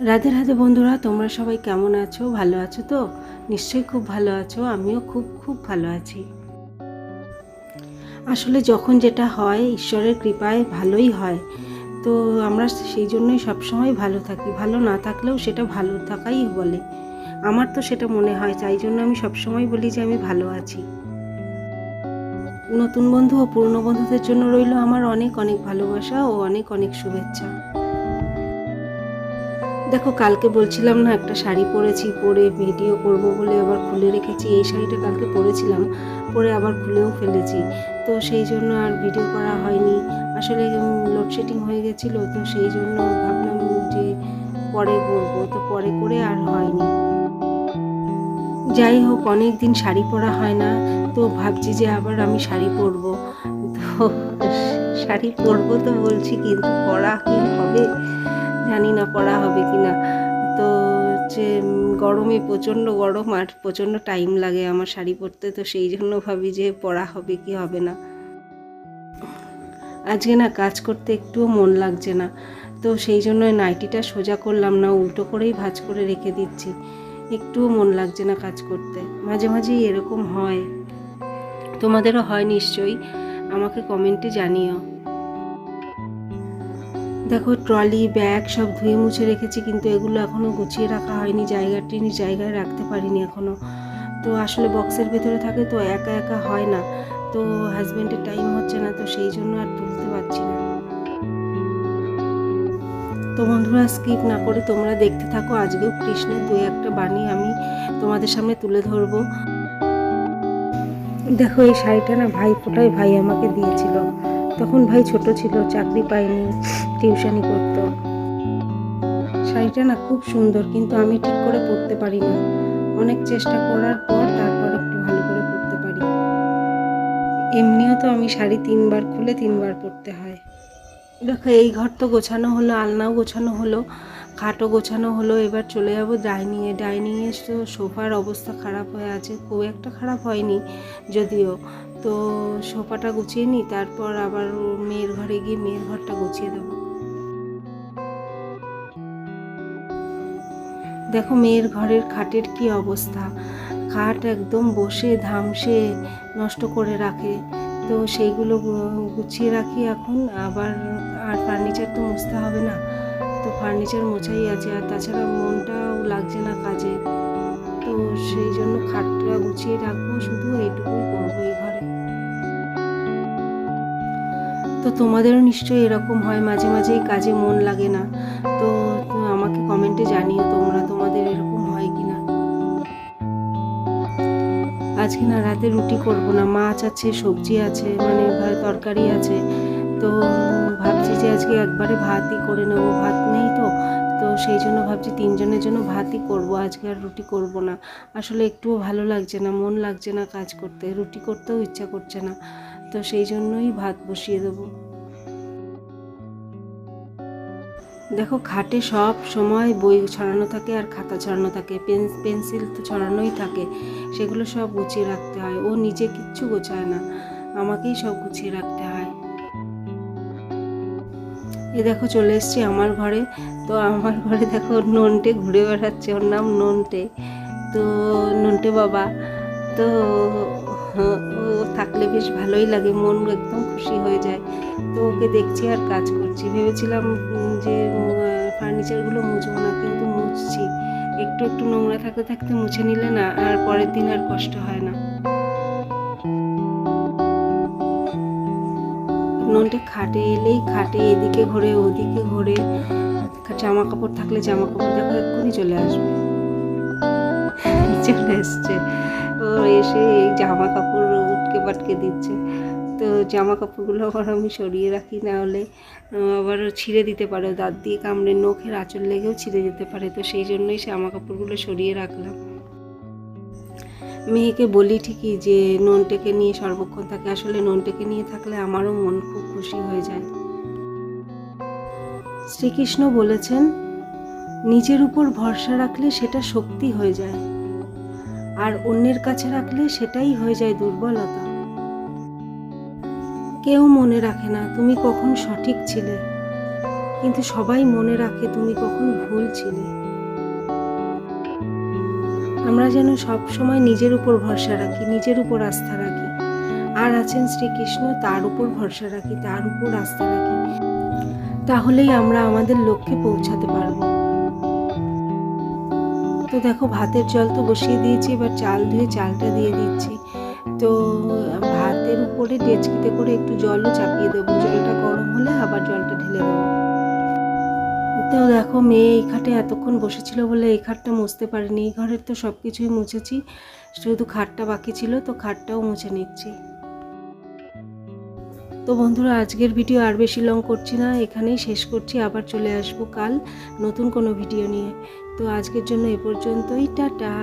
রাধে রাধে বন্ধুরা, তোমরা সবাই কেমন আছো? ভালো আছো তো? নিশ্চয়ই খুব ভালো আছো, আমিও খুব খুব ভালো আছি। আসলে যখন যেটা হয়, ঈশ্বরের কৃপায় ভালোই হয়। তো আমরা সেই জন্যই সবসময় ভালো থাকি। ভালো না থাকলেও সেটা ভালো থাকাই বলে। আমার তো সেটা মনে হয়, তাই জন্য আমি সবসময় বলি যে আমি ভালো আছি। নতুন বন্ধু ও পুরনো বন্ধুদের জন্য রইল আমার অনেক অনেক ভালোবাসা ও অনেক অনেক শুভেচ্ছা। দেখো, কালকে বলছিলাম না, একটা শাড়ি পরেছি, পরে ভিডিও করব বলে আবার খুলে রেখেছি। এই শাড়িটা কালকে পরেছিলাম, পরে আবার খুলেও ফেলেছি। তো সেই জন্য আর ভিডিও করা হয়নি। আসলে লোডশেডিং হয়ে গেছিল, তো সেই জন্য ভাবলাম যে পরে করব। তো পরে করে আর হয়নি। যাই হোক অনেক দিন শাড়ি পরা হয় না, তো ভাবছি যে আবার আমি শাড়ি পরবো। তো শাড়ি পরবো তো বলছি, কিন্তু পরা কি হবে? জানি না পড়া হবে কি না তো হচ্ছে গরমে প্রচণ্ড গরম আর প্রচণ্ড টাইম লাগে আমার শাড়ি পরতে, তো সেই জন্য ভাবি যে পড়া হবে কি হবে না। আজকে না কাজ করতে একটুও মন লাগছে না। তো সেই জন্য নাইটিটা সোজা করলাম না, উল্টো করেই ভাজ করে রেখে দিচ্ছি। একটুও মন লাগছে না কাজ করতে। মাঝে মাঝেই এরকম হয়। তোমাদেরও হয় নিশ্চয়ই। আমাকে কমেন্টে জানিও। দেখো, ট্রলি, ব্যাগ সব ধুয়ে মুছে রেখেছি, কিন্তু এগুলো এখনও গুছিয়ে রাখা হয়নি, জায়গাটি জায়গায় রাখতে পারিনি এখনও তো আসলে বক্সের ভেতরে থাকে তো একা একা হয় না, তো হাজব্যান্ডের টাইম হচ্ছে না, তো সেই জন্য আর তুলতে পারছি না। তো বন্ধুরা স্কিপ না করে তোমরা দেখতে থাকো আজকেও কৃষ্ণের দুই একটা বাণী আমি তোমাদের সামনে তুলে ধরবো। দেখো, এই শাড়িটা না ভাই ফোটাই ভাই আমাকে দিয়েছিল। তখন ভাই ছোট ছিল, চাকরি পায়নি টিউশনি করতো। শাড়িটা না খুব সুন্দর, কিন্তু আমি ঠিক করে পরতে পারি না। অনেক চেষ্টা করার পর তারপর একটু ভালো করে পরতে পারি। এমনিও তো আমি শাড়ি তিনবার খুলে তিনবার পরতে হয়। দেখো, এই ঘর তো গোছানো হলো, আলনাও গোছানো হলো, খাটও গোছানো হলো, এবার চলে যাব ডাইনিংয়ে। ডাইনিংয়ে তো সোফার অবস্থা খারাপ হয়ে আছে, খুব একটা খারাপ হয়নি, যদিও। তো সোফাটা গুছিয়ে নিই, তারপর আবার মেয়ের ঘরে গিয়ে মেয়ের ঘরটা গুছিয়ে দেবো। দেখো মেয়ের ঘরের খাটের কি অবস্থা। খাট একদম বসে ধামসে নষ্ট করে রাখে। তো সেইগুলো গুছিয়ে রাখি এখন, আবার আর ফার্নিচার তো মুছতে হবে না। তো ফার্নিচার মোছাই আছে, আর তাছাড়া মনটাও লাগছে না কাজে। তো সেই জন্য খাটটা গুছিয়ে রাখব, শুধু এইটুকুই করব এই তো তোমাদেরও নিশ্চয়ই এরকম হয়, মাঝে মাঝেই কাজে মন লাগে না। তো আমাকে কমেন্টে জানিও তোমরা, তোমাদের এরকম হয় কি না আজকে না রাতে রুটি করব না, মাছ আছে, সবজি আছে মানে তরকারি আছে। তো ভাবছি যে আজকে একবারে ভাতই করে নেব, ভাত নেই তো। তো সেই জন্য ভাবছি তিনজনের জন্য ভাতই করব, আজকে আর রুটি করব না। আসলে একটুও ভালো লাগছে না, মন লাগছে না কাজ করতে, রুটি করতেও ইচ্ছা করছে না। তো সেই জন্যই ভাত বসিয়ে দেবো। দেখো, খাটে সব সময় বই ছড়ানো থাকে আর খাতা ছড়ানো থাকে। পেন, পেন্সিল তো ছড়ানোই থাকে। সেগুলো সব গুছিয়ে রাখতে হয়। ও নিজে কিচ্ছু গোছায় না। আমাকেই সব গুছিয়ে রাখতে হয়। এ দেখো, চলে এসছি আমার ঘরে। তো আমার ঘরে দেখো, ননটে ঘুরে বেড়াচ্ছে। ওর নাম ননটে। তো ননটে বাবা। তো ও থাকলে বেশ ভালোই লাগে, মন একদম খুশি হয়ে যায়। তো ওকে দেখছি আর কাজ করছি। ভেবেছিলাম যে ফার্নিচারগুলো মুছবো না, কিন্তু মুছছি। একটু একটু নোংরা থাকতে থাকতে মুছে নিলে না, আর পরের দিন আর কষ্ট হয় না। ননটে খাটে এলেই খাটে, এদিকে ঘোরে, ওদিকে ঘোরে। জামা কাপড় থাকলে জামা কাপড় দেখো, এক্ষুনি চলে আসবে। চলে এসছে। ও এসে এই জামা কাপড় উটকে পাটকে দিচ্ছে। তো জামা কাপড়গুলো আবার আমি সরিয়ে রাখি না হলে আবার ছিঁড়ে দিতে পারে। দাঁত দিয়ে কামড়ে নখের আঁচল লেগেও ছিঁড়ে যেতে পারে। তো সেই জন্যই জামা কাপড়গুলো সরিয়ে রাখলাম। মেয়েকে বলি ঠিকই যে, ননটেকে নিয়ে সর্বক্ষণ থাকে। আসলে ননটেকে নিয়ে থাকলে আমারও মন খুব খুশি হয়ে যায়। শ্রীকৃষ্ণ বলেছেন, নিজের উপর ভরসা রাখলে সেটা শক্তি হয়ে যায়। আর অন্যের কাছে রাখলে সেটাই হয়ে যায় দুর্বলতা। কেউ মনে রাখে না তুমি কখন সঠিক ছিলে, কিন্তু সবাই মনে রাখে তুমি কখন ভুল ছিলে। আমরা যেন সব সময় নিজের উপর ভরসা রাখি, নিজের উপর আস্থা রাখি। আর আছেন শ্রীকৃষ্ণ, তার উপর ভরসা রাখি, তার উপর আস্থা রাখি। তাহলেই আমরা আমাদের লক্ষ্যে পৌঁছাতে পারব। তো দেখো ভাতের জল তো বসিয়ে দিয়েছি, এবার চাল ধুয়ে চালটা দিয়ে দিচ্ছি। তো ভাতের উপরে ডেচকিতে করে একটু জলও চাপিয়ে দেবো। জলটা গরম হলে আবার জলটা ঢেলে দেবো। তো দেখো মেয়ে এই খাটে এতক্ষণ বসেছিল বলে এই খাটটা মুছতে পারিনি। এই ঘরের তো সব কিছুই মুছেছি, শুধু খাটটা বাকি ছিল, তো খাটটাও মুছে নিচ্ছি। তো বন্ধুরা, আজকের ভিডিও আর বেশি লং করছি না, এখানেই শেষ করছি। আবার চলে আসব কাল নতুন কোনো ভিডিও নিয়ে। তো আজকের জন্য এ পর্যন্তই টাটা।